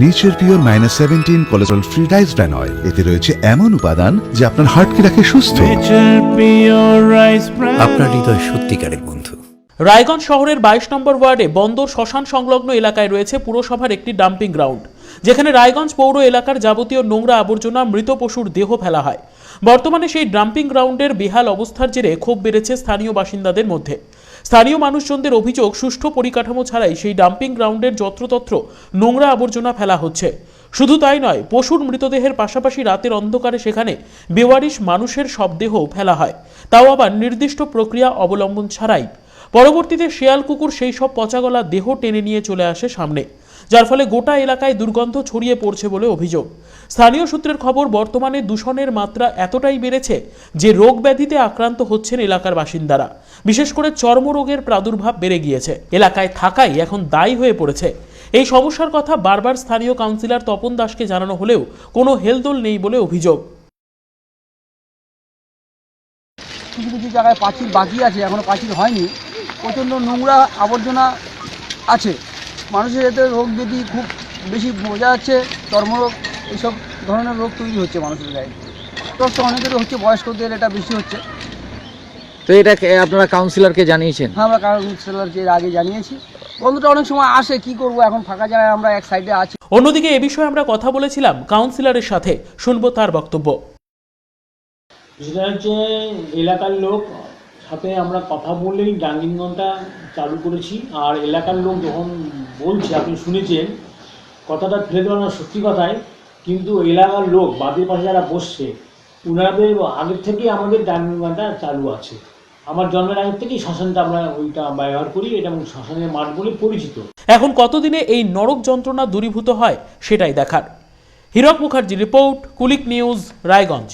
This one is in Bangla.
Nature pure minus seventeen cholesterol free rice bran oil এতে রয়েছে এমন উপাদান যা আপনার হার্টকে রাখে সুস্থ। আপনার হৃদয় সত্যিকারের বন্ধু। রায়গঞ্জ শহরের বাইশ নম্বর ওয়ার্ডে বন্দর শ্মশান সংলগ্ন এলাকায় রয়েছে পুরসভার একটি ডাম্পিং গ্রাউন্ড যেখানে রায়গঞ্জ পৌর এলাকার যাবতীয় নোংরা আবর্জনা মৃত পশুর দেহ ফেলা হয়। বর্তমানে সেই ডাম্পিং গ্রাউন্ডের বেহাল অবস্থার জেরে ক্ষোভ বেড়েছে স্থানীয় বাসিন্দাদের মধ্যে। স্থানীয় মানুষজনদের অভিযোগ, সুষ্ঠু পরিকাঠামো ছাড়াই সেই ডাম্পিং গ্রাউন্ডের যত্রতত্র নোংরা আবর্জনা ফেলা হচ্ছে। শুধু তাই নয়, পশুর মৃতদেহের পাশাপাশি রাতের অন্ধকারে সেখানে বেওয়ারিশ মানুষের শবদেহ ফেলা হয়। তাও আবার নির্দিষ্ট প্রক্রিয়া অবলম্বন ছাড়াই। পরবর্তীতে শেয়াল কুকুর সেই সব পচাগলা দেহ টেনে নিয়ে চলে আসে সামনে। যার ফলে গোটা এলাকায় দুর্গন্ধ ছড়িয়ে পড়ছে বলে অভিযোগ। স্থানীয় সূত্রের খবর, বর্তমানে দূষণের মাত্রা এতটাই বেড়েছে যে রোগ ব্যাধিতে আক্রান্ত হচ্ছেন এলাকার বাসিন্দারা। বিশেষ করে চর্মরোগের প্রাদুর্ভাব বেড়ে গিয়েছে। এলাকায় থাকাই এখন দায়ী হয়ে পড়েছে। এই সমস্যার কথা বারবার স্থানীয় কাউন্সিলর তপন দাসকে জানানো হলেও কোনো হেলদোল নেই বলে অভিযোগ। কিছু কিছু জায়গায় পাঁচিল বাকি আছে এখনও পাঁচিল হয়নি। প্রচণ্ড নোংরা আবর্জনা আছে। মানুষের এতে রোগ যদি খুব বেশি বোঝা যাচ্ছে চর্মরোগ এইসব ধরনের রোগ তৈরি হচ্ছে মানুষের গায়ে। কষ্ট অনেকের হচ্ছে বয়স্কদের এটা বেশি হচ্ছে। তো এটা আপনারা কাউন্সিলরকে জানিয়েছেন? হ্যাঁ আমরা কাউন্সিলরকে এর আগে জানিয়েছি। বন্ধুটা অনেক সময় আসে কি করব এখন ফাঁকা জায়গায় আমরা এক সাইডে আছি। অন্যদিকে এ বিষয়ে আমরা কথা বলেছিলাম কাউন্সিলরের সাথে শুনব তার বক্তব্য। সেটা হচ্ছে এলাকার লোক সাথে আমরা কথা বলেই ডাঙ্গিনগনটা চালু করেছি আর এলাকার লোক যখন বলছে, আপনি শুনেছেন, কথাটা ফেলে দেওয়া না, সত্যি কথাই, কিন্তু এলাকার লোক বাদের পাশে যারা বসছে ওনাদের আগের থেকেই আমাদের ডাঙ্গিনগনটা চালু আছে। আমার জন্মের আগের থেকেই শ্মশানটা আমরা ওইটা ব্যবহার করি, এটা এবং শ্মশানের মাঠ বলে পরিচিত। এখন কতদিনে এই নরক যন্ত্রণা দূরীভূত হয়, সেটাই দেখার। Hirak Mukherjee report, Kulik news, Raiganj.